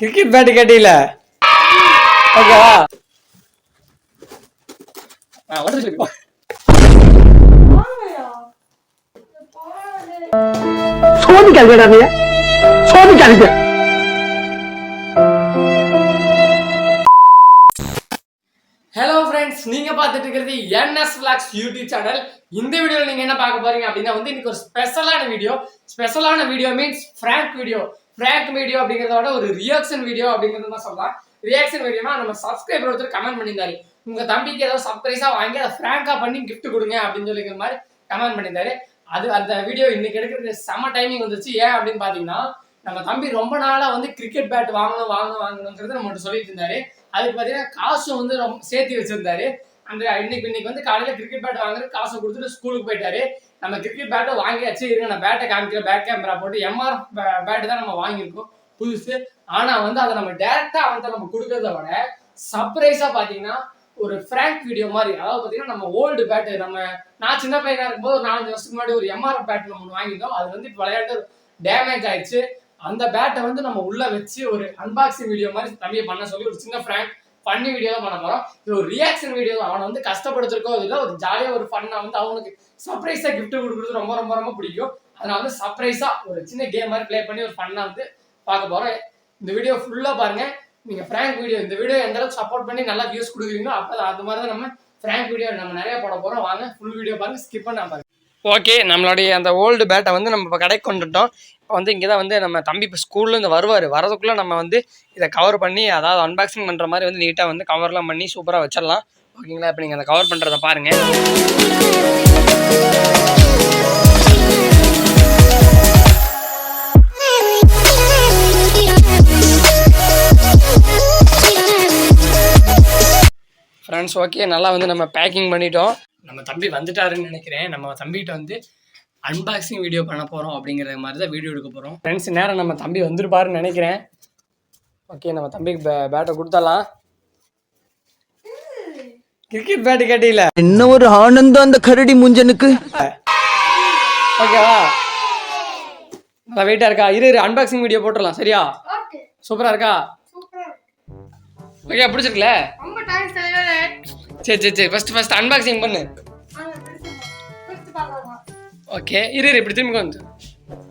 Cricket bat கேட்டீல. ஓகேவா சோதிக்காதீங்கடா நீ. சோதிக்காதீங்க. Hello friends நீங்க பார்த்துட்டு இருக்கிறது என்எஸ் விளாக்ஸ் யூடியூப் சேனல் இந்த வீடியோல நீங்க என்ன பார்க்க போறீங்க அப்படின்னா வந்து இன்னைக்கு ஒரு ஸ்பெஷலான வீடியோ. ஸ்பெஷலான video means prank video prank video அப்படிங்கிறத விட ஒரு ரியாக்ஷன் வீடியோ அப்படிங்கிறது தான் சொல்லலாம். ரியாக்ஷன் வீடியோனா நம்ம சப்ஸ்கிரைபர் ஒருத்தர் கமெண்ட் பண்ணியிருந்தாரு. உங்க தம்பிக்கு ஏதாவது சர்ப்ரைஸாக வாங்கி அதை ஃப்ராங்காக பண்ணி கிஃப்ட் கொடுங்க அப்படின்னு சொல்லிக்கிற மாதிரி கமெண்ட் பண்ணியிருந்தாரு. அது அந்த வீடியோ இன்னைக்கு எடுக்கிறது செம டைமிங் வந்துச்சு ஏன் அப்படின்னு பார்த்தீங்கன்னா நம்ம தம்பி ரொம்ப நாளாக வந்து கிரிக்கெட் பேட் வாங்கணும் வாங்கணும் வாங்கணுங்கிறது நம்மகிட்ட சொல்லிட்டு இருந்தாரு. அதுக்கு பார்த்தீங்கன்னா காசும் வந்து ரொம்ப சேர்த்து வச்சிருந்தாரு. அந்த இன்னைக்கு இன்னைக்கு வந்து காலையில கிரிக்கெட் பேட் வாங்குறது காசை கொடுத்துட்டு ஸ்கூலுக்கு போயிட்டாரு. நம்ம கிரிக்கெட் பேட்டை வாங்கியாச்சு. இருங்க நான் பேட்டை காமிக்கிற பேக் கேமரா போட்டு எம்ஆர் பேட்டு தான் நம்ம வாங்கியிருக்கோம். புதுசு. ஆனா வந்து அதை நம்ம டேரக்டா அவன்கிட்ட நம்ம கொடுக்கறத விட சர்ப்ரைஸா பாத்தீங்கன்னா ஒரு ஃப்ராங்க் வீடியோ மாதிரி. அதாவது பாத்தீங்கன்னா நம்ம ஓல்டு பேட்டு நம்ம நான் சின்ன பையனா இருக்கும்போது ஒரு நாலஞ்சு வருஷத்துக்கு முன்னாடி ஒரு எம்ஆர் பேட் நம்ம ஒன்று வாங்கிட்டோம் அது வந்து இப்போ விளையாட்டு டேமேஜ் ஆயிடுச்சு. அந்த பேட்டை வந்து நம்ம உள்ள வச்சு ஒரு அன்பாக்சிங் வீடியோ மாதிரி தம்பியை பண்ண சொல்லி ஒரு சின்ன ஃப்ராங்க் ஃபன்னி வீடியோ தான் பண்ண போறோம். இது ஒரு ரியாக்ஷன் வீடியோ அவனை வந்து கஷ்டப்படுத்திருக்கோ இல்லை ஒரு ஜாலியா ஒரு ஃபன்னா வந்து அவனுக்கு சர்ப்ரைஸா கிஃப்ட் கொடுக்குறது ரொம்ப ரொம்ப ரொம்ப பிடிக்கும். அதனால வந்து சர்ப்ரைஸா ஒரு சின்ன கேம் மாதிரி ப்ளே பண்ணி ஒரு ஃபன்னா வந்து பார்க்க போறோம். இந்த வீடியோ ஃபுல்லா பாருங்க. நீங்க ஃப்ராங்க் வீடியோ இந்த வீடியோ எந்த அளவுக்கு சப்போர்ட் பண்ணி நல்லா வியூஸ் கொடுக்குறீங்களோ அப்போ அது மாதிரி தான் நம்ம ஃப்ராங்க் வீடியோ நம்ம நிறைய போட போறோம். வாங்க ஃபுல் வீடியோ பாருங்க. ஸ்கிப் பண்ண ஓகே நம்மளுடைய அந்த ஓல்டு பேட்டை வந்து நம்ம இப்போ கடைக்கு கொண்டுட்டோம் இப்போ வந்து இங்கே தான் வந்து நம்ம தம்பி இப்போ ஸ்கூல்லேருந்து வருவார். வரதுக்குள்ளே நம்ம வந்து இதை கவர் பண்ணி அதாவது அன்பாக்சிங் பண்ணுற மாதிரி வந்து நீட்டாக வந்து கவர்லாம் பண்ணி சூப்பராக வச்சிடலாம். ஓகேங்களா? இப்போ நீங்கள் அந்த கவர் பண்ணுறதை பாருங்கள் ஃப்ரெண்ட்ஸ் ஓகே நல்லா வந்து நம்ம பேக்கிங் பண்ணிட்டோம். நம்ம தம்பி வந்துட்டாருன்னு நினைக்கிறேன். நம்ம தம்பிகிட்ட வந்து அன்பாக்சிங் வீடியோ பண்ண போகிறோம் அப்படிங்கிற மாதிரி தான் வீடியோ எடுக்க போகிறோம் ஃப்ரெண்ட்ஸ் நேரம் நம்ம தம்பி வந்திருப்பாருன்னு நினைக்கிறேன். ஓகே நம்ம தம்பிக்கு பே பேட்டை கொடுத்துடலாம். கிரிக்கெட் பேட்டு கேட்டீல என்ன ஒரு ஆனந்தம் அந்த கரடி முஞ்சனுக்கு. ஓகேவா நல்லா வெயிட்டாக இருக்கா? இரு இரு அன்பாக்சிங் வீடியோ போட்டுடலாம். சரியா? சூப்பராக இருக்கா? ஓகே பிடிச்சிருக்குல்ல ரொம்ப டைம் செலவே சரி சரி சரி. ஃபர்ஸ்ட் ஃபர்ஸ்ட் அன்பாக்சிங் பண்ணு. ஓகே இரு இரு இப்படி திரும்பி வந்து.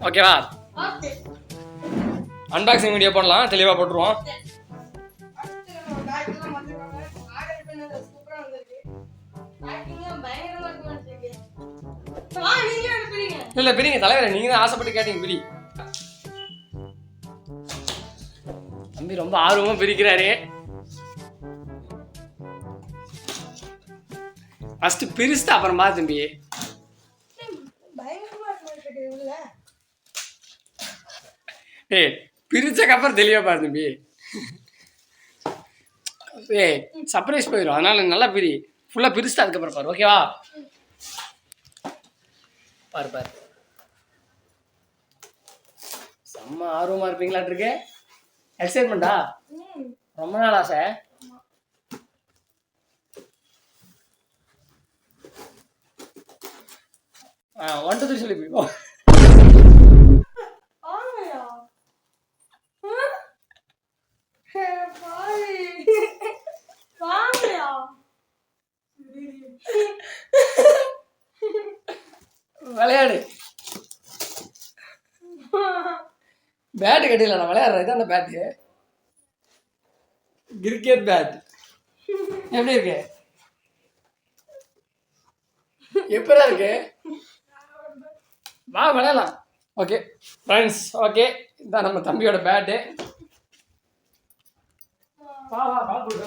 ஓகேவா அன்பாக்சிங் வீடியோ போடலாம். தெளிவாக போட்டுருவோம். இல்லை பிரிங்க. தலைவரே நீங்கள் தான் ஆசைப்பட்டு கேட்டீங்க பிரி. தம்பி ரொம்ப ஆர்வமாக பிரிக்கிறாரு. ஃபர்ஸ்ட் பிரிச்சுட்டு அப்புறம் தம்பி. ஏய் பிரிச்சக்கப்புறம் தெளிவாக பாரு தம்பி. ஏய் சர்ப்ரைஸ் போயிடும் அதனால நல்லா பிரி. ஃபுல்லாக பிரிச்சுட்டு அதுக்கப்புறம் பாரு. ஓகேவா பாரு பாரு. செம்ம ஆர்வமாக இருப்பீங்களாட்டு இருக்கு. எக்ஸைட்மெண்ட்டா ரொம்ப நாள் ஆசை. ஒன் டூ த்ரீ சொல்லி விளையாடு. பேட்டு கட்டில நான் விளையாடுறேன். இதான் அந்த பேட்டு கிரிக்கெட் பேட் எப்படி இருக்கு? எப்படா இருக்கு? வா விளையாடலாம். ஓகே ஃப்ரெண்ட்ஸ் ஓகே இதான் நம்ம தம்பியோட பேட்டு வா வா வா போடுற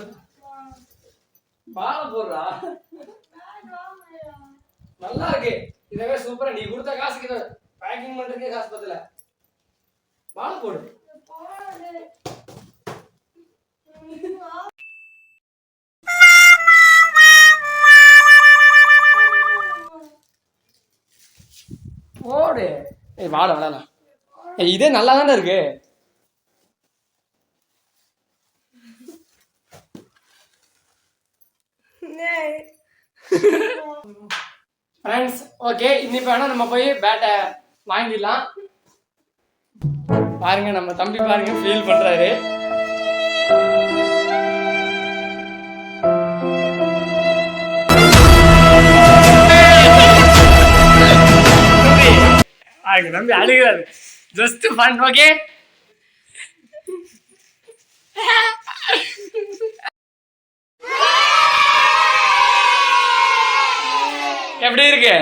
பால போடுறா. நல்லா இருக்கு. இதவே சூப்பரா நீ கொடுத்த காசுக்கு இதை பேக்கிங் பண்றதுக்கே காசு பத்தல. பால் போடு. போடு. ஏய் வாட விளையாடலாம் ஏய் இதே நல்லா தானே இருக்கு ஃப்ரெண்ட்ஸ் ஓகே இன்னைக்கு வேணா நம்ம போய் பேட்டை வாங்கிடலாம். பாருங்க நம்ம தம்பி பாருங்க ஃபீல் பண்றாரு. அதுக்கு தம்பி அழுகிறாரு. ஜஸ்ட் ஃபன் ஓகே எப்படி இருக்கு?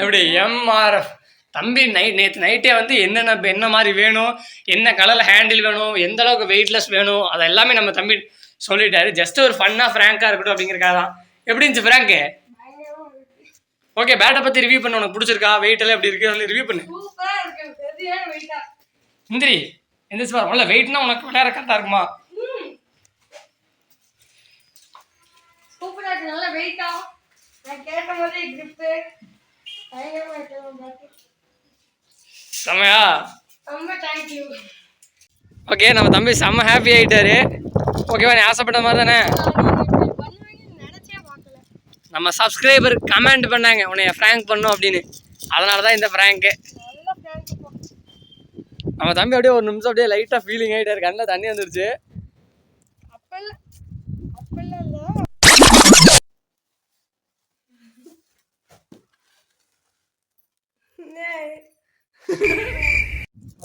எப்படி? எம்ஆர்எஃப் தம்பி நைட் நேற்று நைட்டே வந்து என்னென்ன என்ன மாதிரி வேணும்? என்ன கலரில் ஹேண்டில் வேணும்? எந்த அளவுக்கு வெயிட்லெஸ் வேணும்? அது எல்லாமே நம்ம தம்பி சொல்லிட்டாரு. ஜஸ்ட் ஒரு ஃபன்னாக ஃப்ராங்காக இருக்கட்டும் அப்படிங்கிறக்காக தான். எப்படி இருந்துச்சு ஃப்ராங்கு ஓகே பேட்டை பற்றி ரிவ்யூ பண்ண. உனக்கு பிடிச்சிருக்கா? வெயிட் எல்லாம் எப்படி இருக்கு? சொல்லி ரிவ்யூ பண்ணு. முந்திரி எந்திரிச்சு பாரு. உள்ள வெயிட்னா உனக்கு விளையாட கரெக்டாக இருக்குமா? தேங்க்யூ ஓகே நம்ம தம்பி செம்ம ஹாப்பி ஆயிட்டாரு. ஓகேவா நீ ஆசைப்பட்ட மாதிரி தானே? நம்ம சப்ஸ்கிரைபர் கமெண்ட் பண்ணாங்க உன்னைய ஃப்ராங்க் பண்ணும் அப்படின்னு. அதனால தான் இந்த ஃப்ராங்க்கு நம்ம தம்பி அப்படியே ஒரு நிமிஷம் அப்படியே லைட்டாக ஃபீலிங் ஆகிட்டாரு கண்ணில் தண்ணி வந்துருச்சு.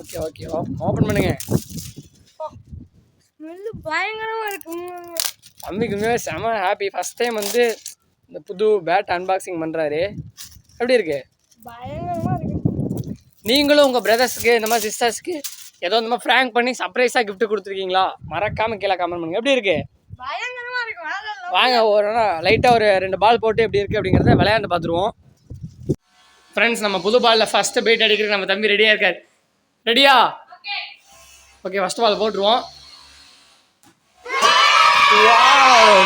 ஓகே ஓகே ஓப்பன் பண்ணுங்க. ஸ்மெல்லு பயங்கரமா இருக்கு தம்பிக்கு உண்மையாக செம ஹாப்பி ஃபஸ்ட் டைம் வந்து இந்த புது பேட் அன்பாக்சிங் பண்ணுறாரு எப்படி இருக்கு? பயங்கரமா இருக்கு. நீங்களும் உங்கள் பிரதர்ஸ்க்கு இந்த மாதிரி சிஸ்டர்ஸ்க்கு ஏதோ இந்த மாதிரி ஃப்ராங்க் பண்ணி சர்ப்ரைஸாக gift கொடுத்துருக்கீங்களா? மறக்காம கீழே கமெண்ட் பண்ணுங்க. எப்படி இருக்கு? பயங்கரமா இருக்கு. வேற level. வாங்க ஒரு லைட்டாக ஒரு ரெண்டு பால் போட்டு எப்படி இருக்குது அப்படிங்கிறத விளையாண்டு பார்த்துருவோம். ஃப்ரெண்ட்ஸ் நம்ம புது பாலில் ஃபஸ்ட்டு பைட் அடிக்கிறதுக்கு நம்ம தம்பி ரெடியாக இருக்கார். ரெடியா ஓகே ஃபஸ்ட் பால் போட்டுருவோம்.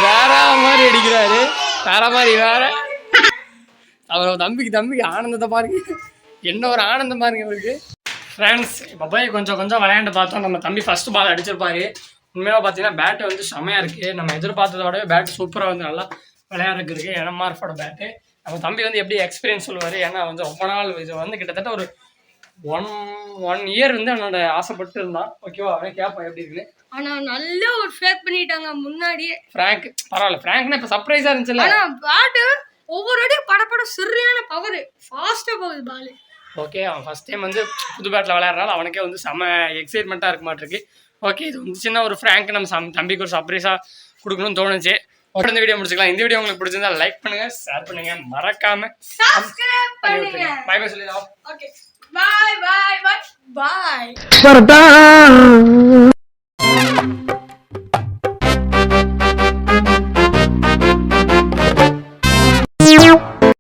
வேற மாதிரி அடிக்கிறாரு. வேற மாதிரி வேற. அவர் தம்பிக்கு தம்பிக்கு ஆனந்தத்தை பாருங்க. என்ன ஒரு ஆனந்தம் பாருங்க அவருக்கு ஃப்ரெண்ட்ஸ் இப்போ போய் கொஞ்சம் கொஞ்சம் விளையாண்டு பார்த்தோம். நம்ம தம்பி ஃபர்ஸ்ட் பால் அடிச்சிருப்பாரு. உண்மையாக பார்த்தீங்கன்னா பேட்டு வந்து செமையாக இருக்குது நம்ம எதிர்பார்த்ததோட பேட் சூப்பராக வந்து நல்லா விளையாடுறதுக்கு இருக்குது என்எம்ஆர்ஃபோட பேட்டு நம்ம தம்பி வந்து எப்படி எக்ஸ்பீரியன்ஸ் சொல்லுவார்? ஏன்னா வந்து ரொம்ப நாள் இது வந்து கிட்டத்தட்ட ஒரு ஒன் ஒன் இயர் வந்து என்னோட ஆசைப்பட்டு இருந்தான். ஓகேவா? அவன் கேட்பான் எப்படி இருக்குன்னு. ஆனா நல்ல ஒரு ஃபேக் பண்ணிட்டாங்க முன்னாடியே. ஃப்ராங்க் பரவாயில்ல. ஃப்ராங்க்னா இப்போ சர்ப்ரைஸாக இருந்துச்சுல்ல. ஆனா பாட்டு ஒவ்வொரு அடியும் படப்பட சரியான பவர் ஃபாஸ்டா போகுது பால். ஓகே அவன் ஃபஸ்ட் டைம் வந்து புது பேட்டில் விளையாடுறாள் அவனுக்கே வந்து செம்ம எக்ஸைட்மெண்ட்டாக இருக்க மாட்டிருக்கு. ஓகே இது வந்து சின்ன ஒரு ஃப்ராங்க் நம்ம சம் தம்பிக்கு ஒரு சர்ப்ரைஸாக கொடுக்கணும்னு தோணுச்சு. ஓகே இந்த வீடியோ முடிச்சுக்கலாம். இந்த வீடியோ உங்களுக்கு பிடிச்சிருந்தா லைக் பண்ணுங்க ஷேர் பண்ணுங்க. மறக்காம சப்ஸ்கிரைப் பண்ணுங்க. பை பை சொல்லிடலாம். Okay bye bye bye bye வரட்டா